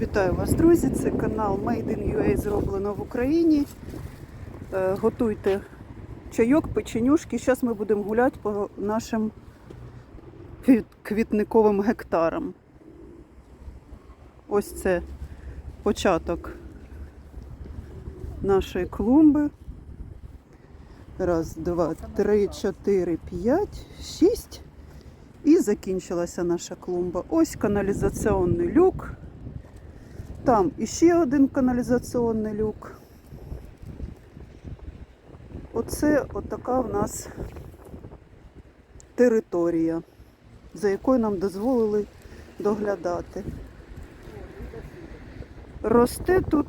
Вітаю вас, друзі! Це канал Made in UA зроблено в Україні. Е, Готуйте чайок, печенюшки. Зараз ми будемо гуляти по нашим квітниковим гектарам. Ось це початок нашої клумби. Раз, два, три, чотири, п'ять, шість. І закінчилася наша клумба. Ось каналізаційний люк. Там іще один каналізаційний люк. Оце отака в нас територія, за якою нам дозволили доглядати. Росте тут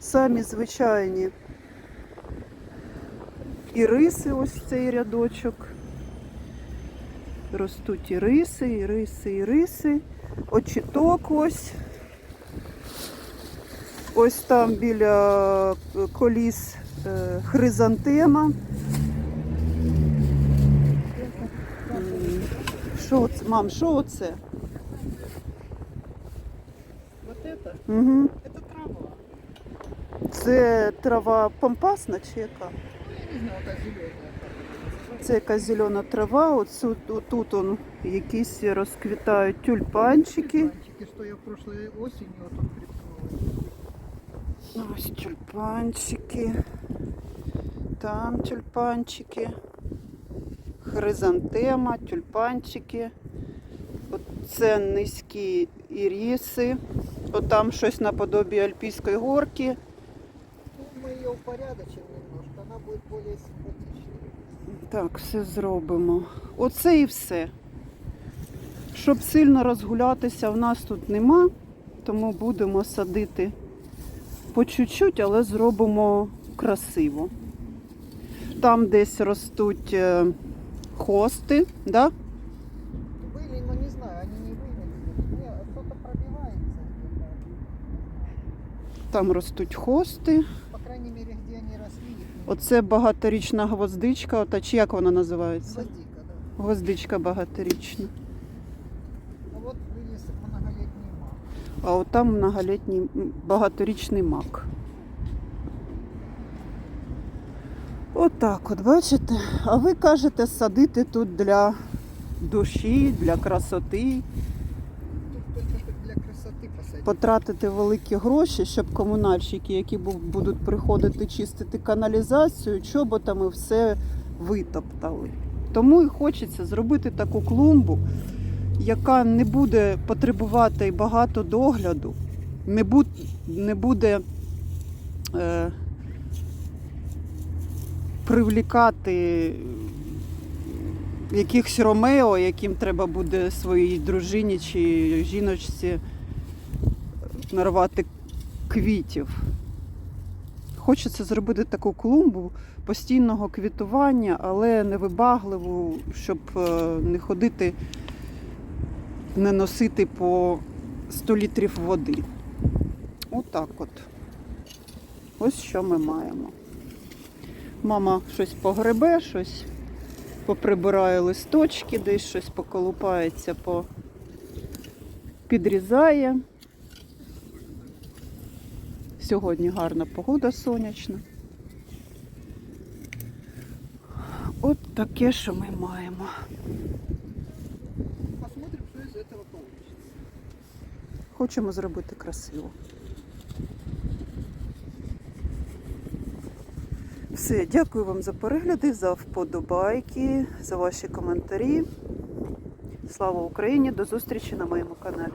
самі звичайні іриси, ось цей рядочок. Ростуть іриси, іриси, іриси Очіток ось. Ось там біля е, коліс е, хризантема. М, Що це? Мам, що оце? Вот это, Угу. это трава. Це трава пампасна чи яка? Ну, я не знаю, это зеленая. Це якась зелена трава. От тут он якісь розквітають тюльпанчики. Тюльпанчики, что я прошлой осенью вот тут прикрыла. Ось тюльпанчики. Там тюльпанчики. Хризантема, тюльпанчики. Оце низькі іріси. От там щось наподобі Альпійської горки. Ну, мы ее упорядочим немножко, она будет более симпатичной. Так, все зробимо. Оце і все. Щоб сильно розгулятися, в нас тут нема, тому будемо садити по чуть-чуть, але зробимо красиво. Там десь ростуть е, хости, да? Были, но не знаю, они не вылезли. Не, что-то пробивается там ростуть хости. Оце багаторічна гвоздичка, ота, чи як вона називається? Гвоздика, да. Гвоздичка багаторічна. А вот вылез многолетний мак. А от там многолітній багаторічний мак. Отак от, бачите? А ви кажете садити тут для душі, для красоти, Тут только для красоты посадить. Потратити великі гроші, щоб комунальщики, які будуть приходити чистити каналізацію, чоботами все витоптали. Тому і хочеться зробити таку клумбу, яка не буде потребувати багато догляду, не, бу- не буде е, привлікати якихось Ромео, яким треба буде своїй дружині чи жіночці нарвати квітів. Хочеться зробити таку клумбу постійного квітування, але невибагливу, щоб е, не ходити, не носити по 100 літрів води. Отак от. Ось що ми маємо. Мама щось погребе, щось поприбирає листочки, десь щось поколупається, по... підрізає. Сьогодні гарна погода сонячна. От таке, що ми маємо. Посмотрим, что из этого получится. Хочемо зробити красиво. Все, дякую вам за перегляди, за вподобайки, за ваші коментарі. Слава Україні! До зустрічі на моєму каналі.